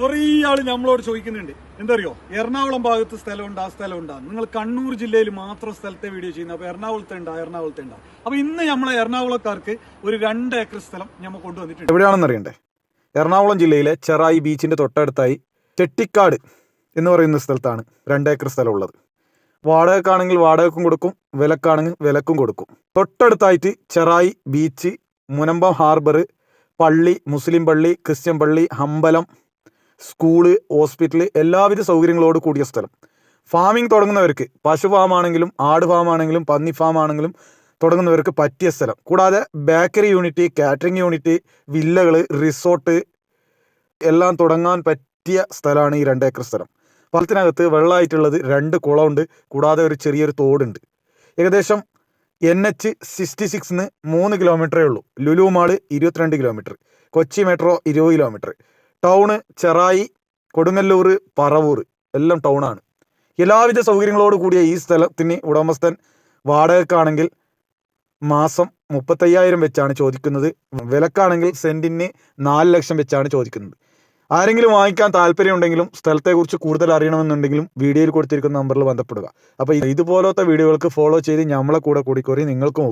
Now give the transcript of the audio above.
കുറേ ആൾ നമ്മളോട് ചോദിക്കുന്നുണ്ട്. എന്തറിയോ? എറണാകുളം ഭാഗത്ത് സ്ഥലമുണ്ട് ആ സ്ഥലമുണ്ട്. നിങ്ങൾ കണ്ണൂർ ജില്ലയിൽ മാത്രം സ്ഥലത്തെ വീഡിയോ ചെയ്യുന്നത് അപ്പൊ എറണാകുളത്തെ ഉണ്ടാ എറണാകുളത്തെ ഉണ്ടാ. അപ്പൊ ഇന്ന് നമ്മളെ എറണാകുളക്കാർക്ക് ഒരു രണ്ട് ഏക്കർ സ്ഥലം നമ്മൾ കൊണ്ടുവന്നിട്ടുണ്ട്. എവിടെയാണെന്ന് അറിയണ്ടേ? എറണാകുളം ജില്ലയിലെ ചെറായി ബീച്ചിന്റെ തൊട്ടടുത്തായി ചെട്ടിക്കാട് എന്ന് പറയുന്ന സ്ഥലത്താണ് രണ്ട് ഏക്കർ സ്ഥലം ഉള്ളത് വാടകക്കാണെങ്കിൽ വാടകക്കും കൊടുക്കും വിലക്കാണെങ്കിൽ വിലക്കും കൊടുക്കും. തൊട്ടടുത്തായിട്ട് ചെറായി ബീച്ച് മുനമ്പം ഹാർബർ പള്ളി മുസ്ലിം പള്ളി ക്രിസ്ത്യൻ പള്ളി അമ്പലം സ്കൂൾ ഹോസ്പിറ്റൽ എല്ലാവിധ സൗകര്യങ്ങളോട് കൂടിയ സ്ഥലം. ഫാമിംഗ് തുടങ്ങുന്നവർക്ക് പശു ഫാം ആണെങ്കിലും ആട് ഫാം ആണെങ്കിലും പന്നി ഫാം ആണെങ്കിലും തുടങ്ങുന്നവർക്ക് പറ്റിയ സ്ഥലം. കൂടാതെ ബേക്കറി യൂണിറ്റ് കാറ്ററിംഗ് യൂണിറ്റ് വില്ലകൾ റിസോർട്ട് എല്ലാം തുടങ്ങാൻ പറ്റിയ സ്ഥലമാണ് ഈ രണ്ട് ഏക്കർ സ്ഥലം. പാലത്തിനകത്ത് വെള്ളമായിട്ടുള്ളത് രണ്ട് കുളമുണ്ട്. കൂടാതെ ഒരു ചെറിയൊരു തോടുണ്ട്. ഏകദേശം എൻ എച്ച് സിക്സ്റ്റി സിക്സിന് മൂന്ന് കിലോമീറ്ററേ ഉള്ളൂ. ലുലു മാൾ ഇരുപത്തിരണ്ട് കിലോമീറ്റർ. കൊച്ചി മെട്രോ ഇരുപത് കിലോമീറ്റർ. ടൗണ് ചെറായി കൊടുങ്ങല്ലൂർ പറവൂർ എല്ലാം ടൗണാണ് എല്ലാവിധ സൗകര്യങ്ങളോട് കൂടിയ ഈ സ്ഥലത്തിന് ഉടമസ്ഥൻ വാടകക്കാണെങ്കിൽ മാസം മുപ്പത്തയ്യായിരം വെച്ചാണ് ചോദിക്കുന്നത്. വിലക്കാണെങ്കിൽ സെന്റിന് നാല് ലക്ഷം വെച്ചാണ് ചോദിക്കുന്നത്. ആരെങ്കിലും വാങ്ങിക്കാൻ താല്പര്യമുണ്ടെങ്കിലും സ്ഥലത്തെക്കുറിച്ച് കൂടുതൽ അറിയണമെന്നുണ്ടെങ്കിലും വീഡിയോയിൽ കൊടുത്തിരിക്കുന്ന നമ്പറിൽ ബന്ധപ്പെടുക. അപ്പോൾ ഇതുപോലത്തെ വീഡിയോകൾക്ക് ഫോളോ ചെയ്ത് നമ്മളെ കൂടെ കൂടിക്കോറി. നിങ്ങൾക്കും